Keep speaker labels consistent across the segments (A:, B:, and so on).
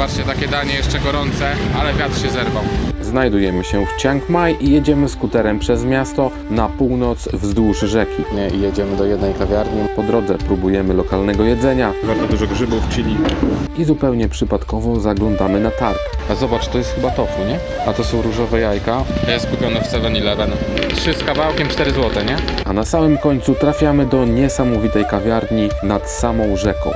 A: Zobaczcie, takie danie jeszcze gorące, ale wiatr się zerwał.
B: Znajdujemy się w Chiang Mai i jedziemy skuterem przez miasto na północ wzdłuż rzeki.
C: Nie, i jedziemy do jednej kawiarni.
B: Po drodze próbujemy lokalnego jedzenia
A: Bardzo dużo grzybów, chili.
B: i zupełnie przypadkowo zaglądamy na targ.
A: A zobacz, to jest chyba tofu, nie? A to są różowe jajka. To jest kupione w 7-Eleven. Trzy z kawałkiem, 4 zł, nie?
B: A na samym końcu trafiamy do niesamowitej kawiarni nad samą rzeką.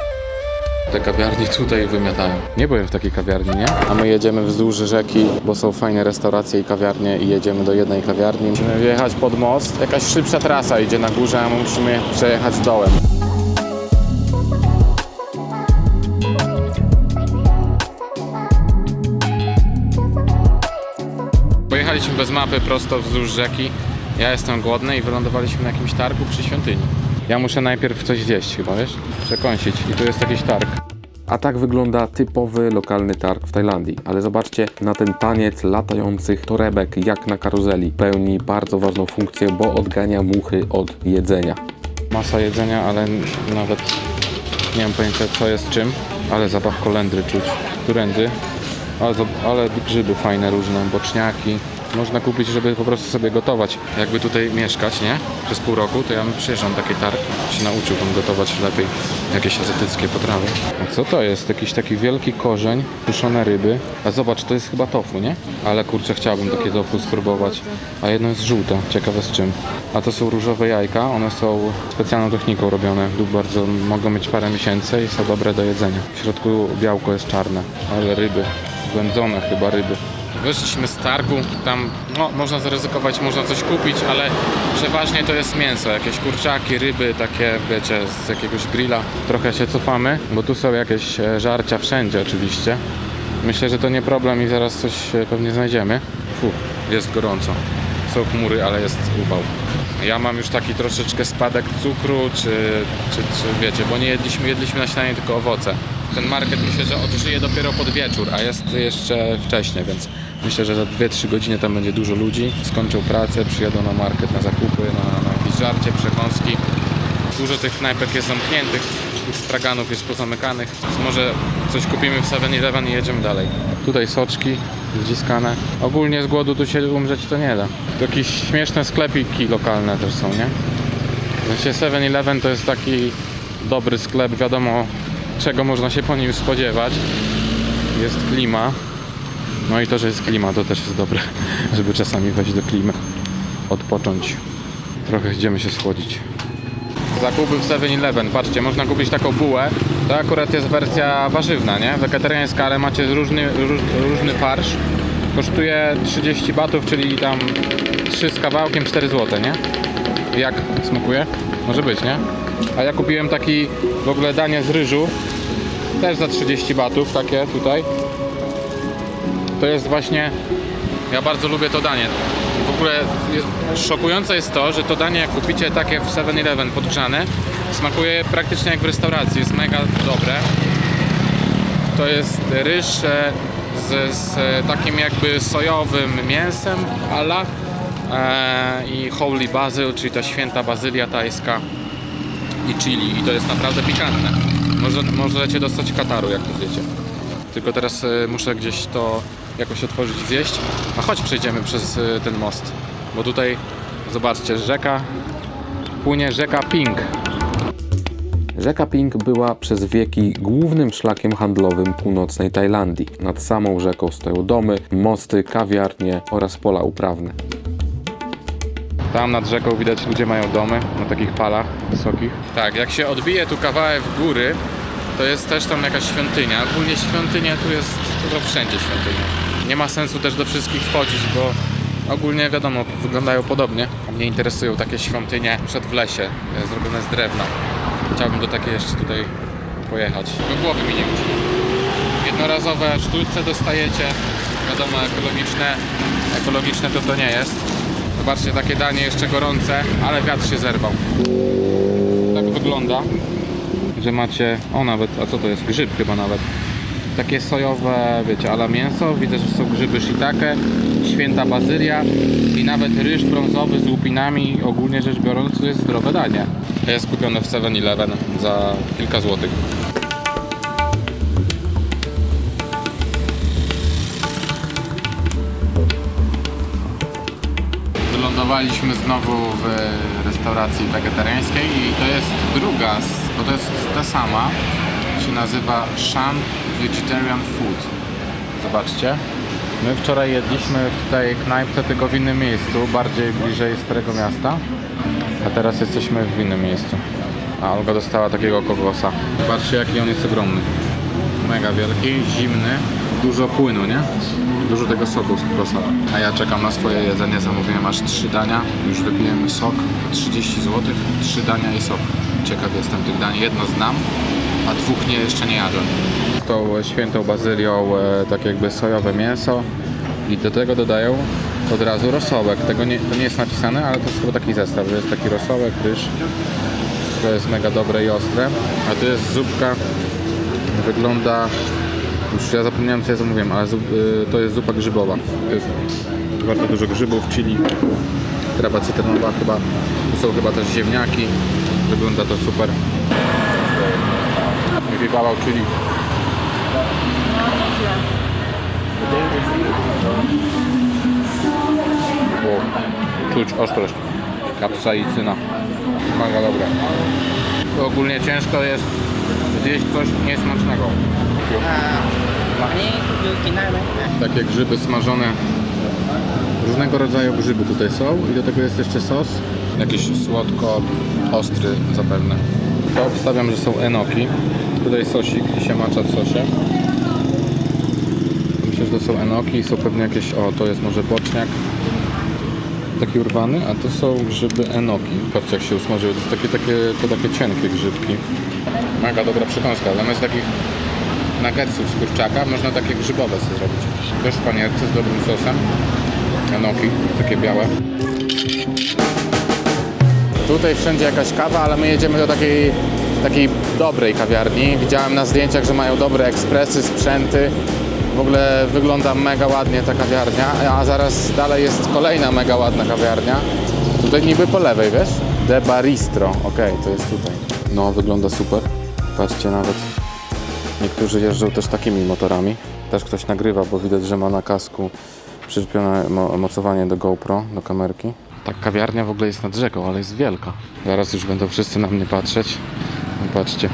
A: Te kawiarni tutaj wymiatają. Nie byłem w takiej kawiarni, nie?
C: A my jedziemy wzdłuż rzeki, bo są fajne restauracje i kawiarnie i jedziemy do jednej kawiarni. Musimy wjechać pod most. Jakaś szybsza trasa idzie na górze, a my musimy przejechać dołem.
A: Pojechaliśmy bez mapy prosto wzdłuż rzeki. Ja jestem głodny i wylądowaliśmy na jakimś targu przy świątyni. Ja muszę najpierw coś zjeść chyba, wiesz? Przekąsić. I tu jest jakiś targ.
B: A tak wygląda typowy lokalny targ w Tajlandii. Ale zobaczcie na ten taniec latających torebek jak na karuzeli. Pełni bardzo ważną funkcję, bo odgania muchy od jedzenia.
A: Masa jedzenia, ale nawet nie mam pojęcia co jest czym. Ale zapach kolendry czuć. Turędy. Ale, ale grzyby fajne różne, boczniaki. Można kupić, żeby po prostu sobie gotować. Jakby tutaj mieszkać, nie? Przez pół roku, to ja bym przyjeżdżał na taki targ. Się nauczyłbym gotować lepiej jakieś azjatyckie potrawy. A co to jest? Jakiś taki wielki korzeń, suszone ryby. A zobacz, to jest chyba tofu, nie? Ale kurczę, chciałbym takie tofu spróbować. A jedno jest żółte, ciekawe z czym. A to są różowe jajka, one są specjalną techniką robione. Bardzo mogą mieć parę miesięcy i są dobre do jedzenia. W środku białko jest czarne, ale ryby, wędzone chyba ryby. Wyszliśmy z targu, tam no, można zaryzykować, można coś kupić, ale przeważnie to jest mięso, jakieś kurczaki, ryby, takie wiecie, z jakiegoś grilla. Trochę się cofamy, bo tu są jakieś e, żarcia wszędzie oczywiście. Myślę, że to nie problem i zaraz coś e, pewnie znajdziemy. Jest gorąco. Są chmury, ale jest upał. Ja mam już taki troszeczkę spadek cukru, czy, czy, czy wiecie, bo nie jedliśmy, jedliśmy na śniadanie tylko owoce. Ten market myślę, że odżyje dopiero pod wieczór, a jest jeszcze wcześnie, więc myślę, że za 2-3 godziny tam będzie dużo ludzi. Skończą pracę, przyjadą na market na zakupy, na, na jakieś żarcie, przekąski. Dużo tych knajpek jest zamkniętych, tych straganów jest pozamykanych, więc może coś kupimy w 7-Eleven i jedziemy dalej. Tutaj soczki zdziskane. Ogólnie z głodu tu się umrzeć to nie da. Tu jakieś śmieszne sklepiki lokalne też są, nie? Sensie 7-Eleven to jest taki dobry sklep, wiadomo czego można się po nim spodziewać. Jest klima. No i to, że jest klima, to też jest dobre, żeby czasami wejść do klimy, odpocząć. Trochę idziemy się schłodzić. Zakupy w 7-Eleven. Patrzcie, można kupić taką bułę. To akurat jest wersja warzywna, nie? Wegetariańska, ale macie różny, róż, różny farsz. Kosztuje 30 batów, czyli tam 3 z kawałkiem 4 zł, nie? Jak smakuje? Może być, nie? A ja kupiłem taki w ogóle danie z ryżu. Też za 30 batów, takie tutaj. To jest właśnie ja bardzo lubię to danie. W ogóle szokujące jest to, że to danie jak kupicie takie w 7-Eleven podgrzane, smakuje praktycznie jak w restauracji, jest mega dobre. To jest ryż z, z takim jakby sojowym mięsem ala e, i holy basil, czyli ta święta bazylia tajska i chili i to jest naprawdę pikantne. Może, możecie dostać kataru jak to wiecie. Tylko teraz e, muszę gdzieś to jakoś otworzyć i zjeść. A chodź przejdziemy przez e, ten most. Bo tutaj zobaczcie, rzeka płynie rzeka Ping.
B: Rzeka Ping była przez wieki głównym szlakiem handlowym północnej Tajlandii. Nad samą rzeką stoją domy, mosty, kawiarnie oraz pola uprawne.
A: Tam nad rzeką widać ludzie mają domy na takich palach wysokich. Tak, jak się odbije tu kawałek w góry, to jest też tam jakaś świątynia. Ogólnie świątynia tu jest to wszędzie świątynia. Nie ma sensu też do wszystkich wchodzić, bo ogólnie wiadomo, wyglądają podobnie. Mnie interesują takie świątynie przed w lesie, e, zrobione z drewna. Chciałbym do takiej jeszcze tutaj pojechać. Do głowy mi nie uciekło. Jednorazowe sztućce dostajecie, wiadomo ekologiczne. Ekologiczne to to nie jest. Zobaczcie, takie danie jeszcze gorące, ale wiatr się zerwał. Tak wygląda, że macie, o nawet, a co to jest, grzyb chyba nawet takie sojowe, wiecie, ala mięso. Widzę, że są grzyby shiitake, święta bazylia i nawet ryż brązowy z łupinami. Ogólnie rzecz biorąc, to jest zdrowe danie. Jest kupione w 7-Eleven za kilka złotych. Wylądowaliśmy znowu w restauracji wegetariańskiej i to jest druga, bo to jest ta sama, się nazywa Shan Vegetarian Food. Zobaczcie. My wczoraj jedliśmy w tej knajpce tylko w innym miejscu, bardziej bliżej Starego Miasta. A teraz jesteśmy w innym miejscu. A Olga dostała takiego kokosa. Patrzcie jaki on jest ogromny. Mega wielki, zimny, dużo płynu, nie? Dużo tego soku z kokosa. A ja czekam na swoje jedzenie, zamówiłem aż trzy dania. Już wypiłem sok, 30 zł, trzy dania i sok. Ciekaw jestem tych dań. Jedno znam, a dwóch nie, jeszcze nie jadłem. Tą świętą bazylią e, tak jakby sojowe mięso i do tego dodają od razu rosołek. Tego nie, to nie jest napisane, ale to jest chyba taki zestaw, że jest taki rosołek, ryż. To jest mega dobre i ostre. A tu jest zupka. Wygląda... Już ja zapomniałem co ja zamówiłem, ale zup, y, to jest zupa grzybowa. To jest bardzo dużo grzybów, chili, trawa cytrynowa chyba. Tu są chyba też ziemniaki. Wygląda to super mi wybalał, czyli... O, czuć ostrość. Kapsaicyna. Mega dobre. Ogólnie ciężko jest zjeść coś niesmacznego. Takie grzyby smażone. Różnego rodzaju grzyby tutaj są i do tego jest jeszcze sos. Jakiś słodko ostry zapewne. To obstawiam, że są enoki. Tutaj sosik się macza w sosie. Myślę, że to są enoki są pewnie jakieś... O, to jest może boczniak. Taki urwany, a to są grzyby enoki. Patrzcie jak się usmażyły. To, jest takie, takie, to takie cienkie grzybki. Mega dobra przekąska. Zamiast takich nuggetsów z kurczaka można takie grzybowe sobie zrobić. Też w panierce z dobrym sosem. Enoki, takie białe. Tutaj wszędzie jakaś kawa, ale my jedziemy do takiej, takiej dobrej kawiarni. Widziałem na zdjęciach, że mają dobre ekspresy, sprzęty. W ogóle wygląda mega ładnie ta kawiarnia, a zaraz dalej jest kolejna mega ładna kawiarnia. Tutaj niby po lewej, wiesz? De Baristro, okej, to jest tutaj. No, wygląda super. Patrzcie, nawet niektórzy jeżdżą też takimi motorami. Też ktoś nagrywa, bo widać, że ma na kasku przyczepione mo- mocowanie do GoPro, do kamerki. Tak, kawiarnia w ogóle jest nad rzeką, ale jest wielka. Zaraz już będą wszyscy na mnie patrzeć. No, Patrzcie,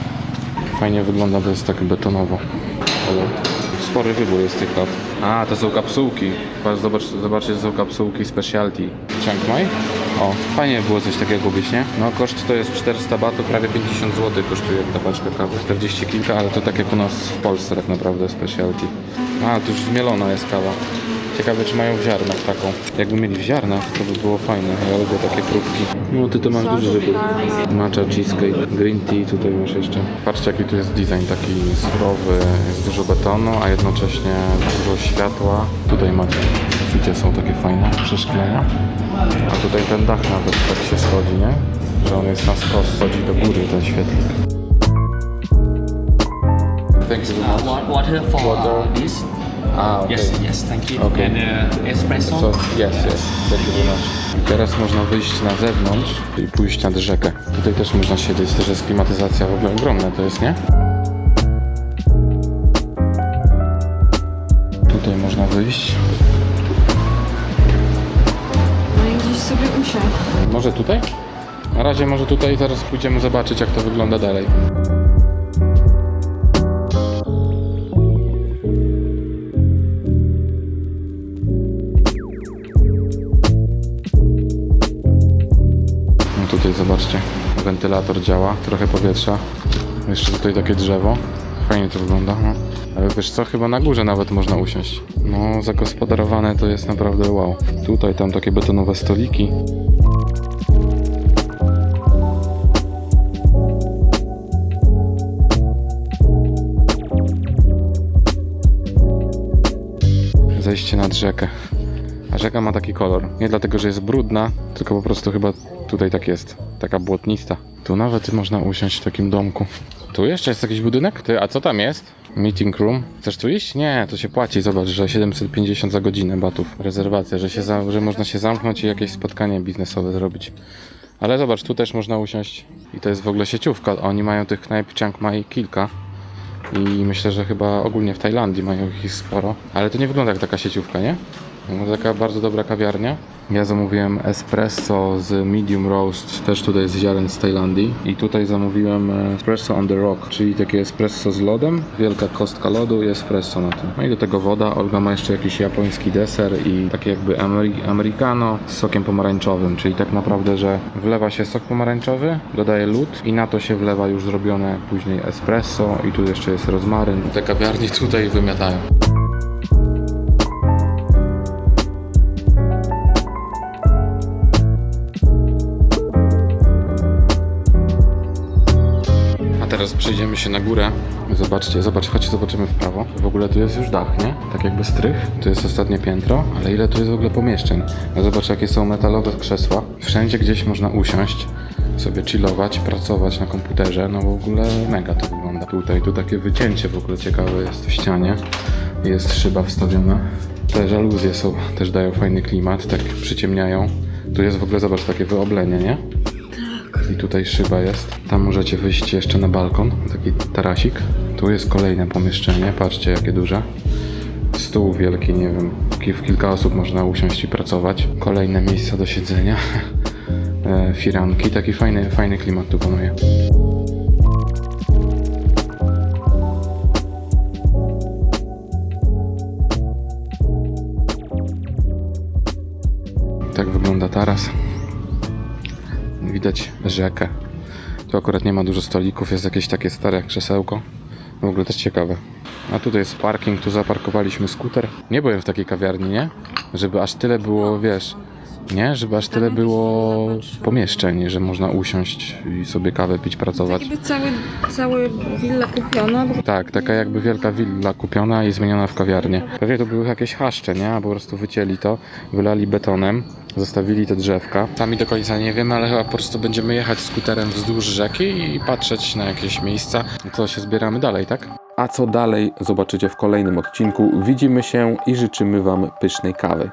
A: fajnie wygląda, bo jest tak betonowo. Ale spory wybór jest tych lat. A, to są kapsułki. Zobacz, zobaczcie, to są kapsułki specialty. Chiang Mai? O, fajnie było coś takiego kupić, nie? No, koszt to jest 400 batów, prawie 50 zł kosztuje ta paczka kawy. 40 kilka, ale to tak jak u nas w Polsce tak naprawdę specialty. A, tu już zmielona jest kawa. Ciekawe, czy mają w ziarnach taką. Jakby mieli w ziarnach, to by było fajne. Ja lubię takie próbki. No, ty to masz duży wybór. Matcha, cheesecake, green tea, tutaj masz jeszcze. Patrzcie, jaki tu jest design taki surowy. Jest dużo betonu, a jednocześnie dużo światła. Tutaj macie, widzicie, są takie fajne przeszklenia. A tutaj ten dach nawet tak się schodzi, nie? Że on jest na skos, schodzi do góry ten świetlik. Thank you very much.
D: Water for
A: Water.
D: this
A: A, okej.
D: yes yes thank you
A: Okay.
D: and uh, espresso
A: So, yes, yes. Thank you very much. I teraz można wyjść na zewnątrz i pójść nad rzekę. Tutaj też można siedzieć, też jest klimatyzacja w ogóle ogromna to jest, nie? Tutaj można wyjść.
E: No i gdzieś sobie usiąść.
A: Może tutaj? Na razie może tutaj, zaraz pójdziemy zobaczyć jak to wygląda dalej. Zobaczcie, wentylator działa, trochę powietrza. Jeszcze tutaj takie drzewo. Fajnie to wygląda. No. Ale wiesz co, chyba na górze nawet można usiąść. No, zagospodarowane to jest naprawdę wow. Tutaj, tam takie betonowe stoliki. zejście nad rzekę. A rzeka ma taki kolor. Nie dlatego, że jest brudna, tylko po prostu chyba tutaj tak jest. Taka błotnista. Tu nawet można usiąść w takim domku. Tu jeszcze jest jakiś budynek? Ty, a co tam jest? Meeting room. Chcesz tu iść? Nie, to się płaci. Zobacz, że 750 za godzinę batów. Rezerwacja, że, się za, że można się zamknąć i jakieś spotkanie biznesowe zrobić. Ale zobacz, tu też można usiąść. I to jest w ogóle sieciówka. Oni mają tych knajp Chiang Mai kilka. I myślę, że chyba ogólnie w Tajlandii mają ich sporo. Ale to nie wygląda jak taka sieciówka, nie? No, Taka bardzo dobra kawiarnia. Ja zamówiłem espresso z medium roast, też tutaj z ziaren z Tajlandii. I tutaj zamówiłem e, espresso on the rock, czyli takie espresso z lodem, wielka kostka lodu i espresso na tym. No i do tego woda. Olga ma jeszcze jakiś japoński deser i takie jakby ameri- americano z sokiem pomarańczowym, czyli tak naprawdę, że wlewa się sok pomarańczowy, dodaje lód i na to się wlewa już zrobione później espresso i tu jeszcze jest rozmaryn. Te kawiarnie tutaj wymiatają. Przejdziemy się na górę. Zobaczcie, zobacz, chodźcie, zobaczymy w prawo. W ogóle tu jest już dach, nie? Tak jakby strych. Tu jest ostatnie piętro, ale ile tu jest w ogóle pomieszczeń? No zobacz, jakie są metalowe krzesła. Wszędzie gdzieś można usiąść, sobie chillować, pracować na komputerze. No w ogóle mega to wygląda. Tutaj, tu takie wycięcie w ogóle ciekawe jest w ścianie. Jest szyba wstawiona. Te żaluzje są, też dają fajny klimat, tak przyciemniają. Tu jest w ogóle, zobacz, takie wyoblenie, nie? I tutaj szyba jest. Tam możecie wyjść jeszcze na balkon, taki tarasik. Tu jest kolejne pomieszczenie, patrzcie jakie duże. Stół wielki, nie wiem, w kilka osób można usiąść i pracować. Kolejne miejsca do siedzenia. E, Firanki, taki fajny, fajny klimat tu panuje. Tak wygląda taras. Widać rzekę. Tu akurat nie ma dużo stolików, jest jakieś takie stare krzesełko. W ogóle też ciekawe. A tutaj jest parking, tu zaparkowaliśmy skuter. Nie byłem w takiej kawiarni, nie? Żeby aż tyle było, wiesz, nie? Żeby aż tyle było pomieszczeń, że można usiąść i sobie kawę pić, pracować.
E: Jakby cały, cały willa kupiona,
A: Tak, taka jakby wielka willa kupiona i zmieniona w kawiarnię. Pewnie to były jakieś chaszcze, nie? A po prostu wycięli to, wylali betonem, zostawili te drzewka. Sami do końca nie wiemy, ale chyba po prostu będziemy jechać skuterem wzdłuż rzeki i patrzeć na jakieś miejsca. Co się zbieramy dalej, tak?
B: A co dalej zobaczycie w kolejnym odcinku. Widzimy się i życzymy Wam pysznej kawy.